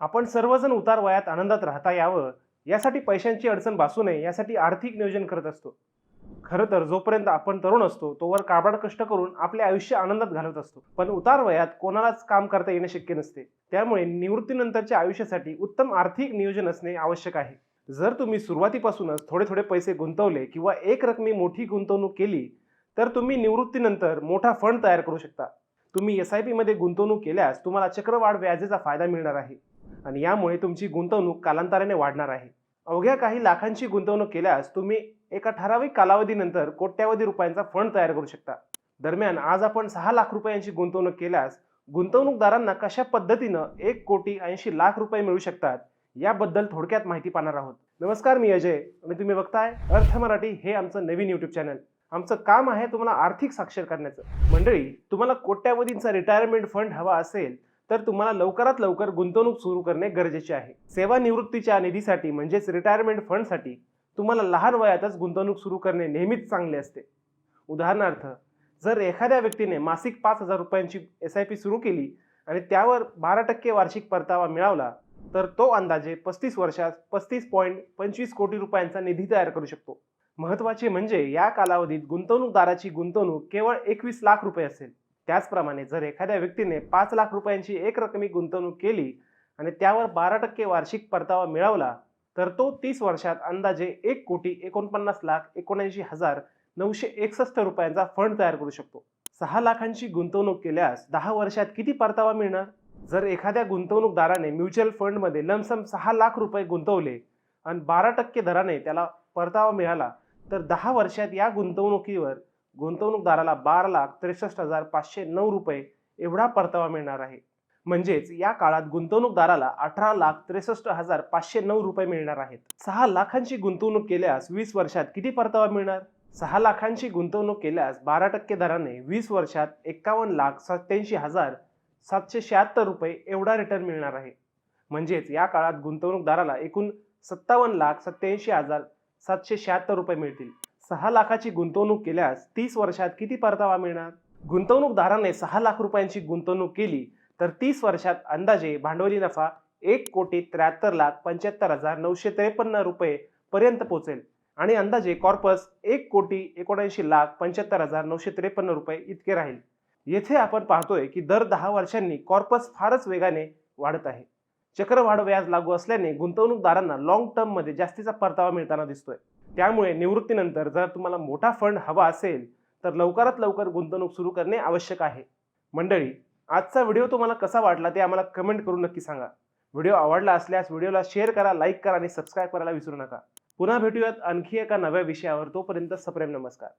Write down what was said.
आपण सर्वजण उतार वयात आनंदात राहता यावं यासाठी पैशांची अडचण भासू नये यासाठी आर्थिक नियोजन करत असतो. खरं तर जोपर्यंत आपण तरुण असतो तोवर काबाड कष्ट करून आपले आयुष्य आनंदात घालवत असतो. पण उतार वयात कोणालाच काम करता येणे शक्य नसते. त्यामुळे निवृत्तीनंतरच्या आयुष्यासाठी उत्तम आर्थिक नियोजन असणे आवश्यक आहे. जर तुम्ही सुरुवातीपासूनच थोडे थोडे पैसे गुंतवले किंवा एक रकमी मोठी गुंतवणूक केली तर तुम्ही निवृत्तीनंतर मोठा फंड तयार करू शकता. तुम्ही एस आय पीमध्ये गुंतवणूक केल्यास तुम्हाला चक्रवाढ व्याजेचा फायदा मिळणार आहे. आणि यामुळे तुमची गुंतवणूक कालांतराने वाढणार आहे. अवघ्या काही लाखांची गुंतवणूक केल्यास तुम्ही एका ठराविक कालावधीनंतर कोट्यावधी रुपयांचा फंड तयार करू शकता. दरम्यान आज आपण सहा लाख रुपयांची गुंतवणूक केल्यास गुंतवणूकदारांना कशा पद्धतीनं एक कोटी ऐंशी लाख रुपये मिळू शकतात याबद्दल थोडक्यात माहिती पाहणार आहोत. नमस्कार मी अजय. आणि तुम्ही बघताय अर्थ मराठी हे आमचं नवीन युट्यूब चॅनल आमचं काम आहे तुम्हाला आर्थिक साक्षर करण्याचं. मंडळी तुम्हाला कोट्यावधींचा रिटायरमेंट फंड हवा असेल तर तुम्हाला लवकरात लवकर गुंतवणूक सुरू करणे गरजेचे आहे. सेवानिवृत्तीच्या निधीसाठी म्हणजेच रिटायरमेंट फंडसाठी तुम्हाला लहान वयातच गुंतवणूक सुरू करणे नेहमीच चांगले असते. उदाहरणार्थ जर एखाद्या व्यक्तीने मासिक पाच हजार रुपयांची एस आय पी सुरू केली आणि त्यावर बारा टक्के वार्षिक परतावा मिळवला तर तो अंदाजे पस्तीस वर्षात पस्तीस पॉईंट पंचवीस कोटी रुपयांचा निधी तयार करू शकतो. महत्त्वाचे म्हणजे या कालावधीत गुंतवणूकदाराची गुंतवणूक केवळ एकवीस लाख रुपये असेल. त्याचप्रमाणे जर एखाद्या व्यक्तीने पाच लाख रुपयांची एक रकमी गुंतवणूक केली आणि त्यावर बारा टक्के वार्षिक परतावा मिळवला तर तो तीस वर्षात अंदाजे एक कोटी एकोणपन्नास लाख एकोणऐंशी हजार नऊशे एकसष्ट रुपयांचा फंड तयार करू शकतो. सहा लाखांची गुंतवणूक केल्यास दहा वर्षात किती परतावा मिळणार? जर एखाद्या गुंतवणूकदाराने म्युच्युअल फंडमध्ये लमसम सहा लाख रुपये गुंतवले आणि बारा टक्के दराने त्याला परतावा मिळाला तर दहा वर्षात या गुंतवणुकीवर गुंतवणूकदाराला बारा लाख त्रेसष्ट हजार पाचशे नऊ रुपये एवढा परतावा मिळणार आहे. म्हणजेच या काळात गुंतवणूकदाराला अठरा लाख त्रेसष्ट हजार पाचशे नऊ रुपये मिळणार आहेत. सहा लाखांची गुंतवणूक केल्यास वीस वर्षात किती परतावा मिळणार? सहा लाखांची गुंतवणूक केल्यास बारा टक्के दराने वीस वर्षात एक्कावन्न लाख सत्याऐंशी हजार सातशे शहात्तर रुपये एवढा रिटर्न मिळणार आहे. म्हणजेच या काळात गुंतवणूकदाराला एकूण सत्तावन्न लाख सत्याऐंशी हजार सातशे शहात्तर रुपये मिळतील. सहा लाखाची गुंतवणूक केल्यास तीस वर्षात किती परतावा मिळणार? गुंतवणूकदाराने सहा लाख रुपयांची गुंतवणूक केली तर तीस वर्षात अंदाजे भांडवली नफा एक कोटी त्र्याहत्तर लाख पंच्याहत्तर हजार नऊशे त्रेपन्न रुपये पर्यंत पोहोचेल आणि अंदाजे कॉर्पस एक कोटी एकोणऐंशी लाख पंच्याहत्तर हजार नऊशे त्रेपन्न रुपये इतके राहील. येथे आपण पाहतोय की दर दहा वर्षांनी कॉर्पस फारच वेगाने वाढत आहे. चक्रवाढ व्याज लागू असल्याने गुंतवणूकदारांना लॉंग टर्ममध्ये जास्तीचा परतावा मिळताना दिसतोय. त्यामुळे निवृत्तीनंतर जर तुम्हाला मोठा फंड हवा असेल तर लवकरात लवकर गुंतवणूक सुरू करणे आवश्यक आहे. मंडळी आजचा व्हिडिओ तुम्हाला कसा वाटला ते आम्हाला कमेंट करून नक्की सांगा. व्हिडिओ आवडला असल्यास व्हिडिओला शेअर करा लाईक करा आणि सबस्क्राईब करायला विसरू नका. पुन्हा भेटूयात आणखी एका नव्या विषयावर. तोपर्यंत सप्रेम नमस्कार.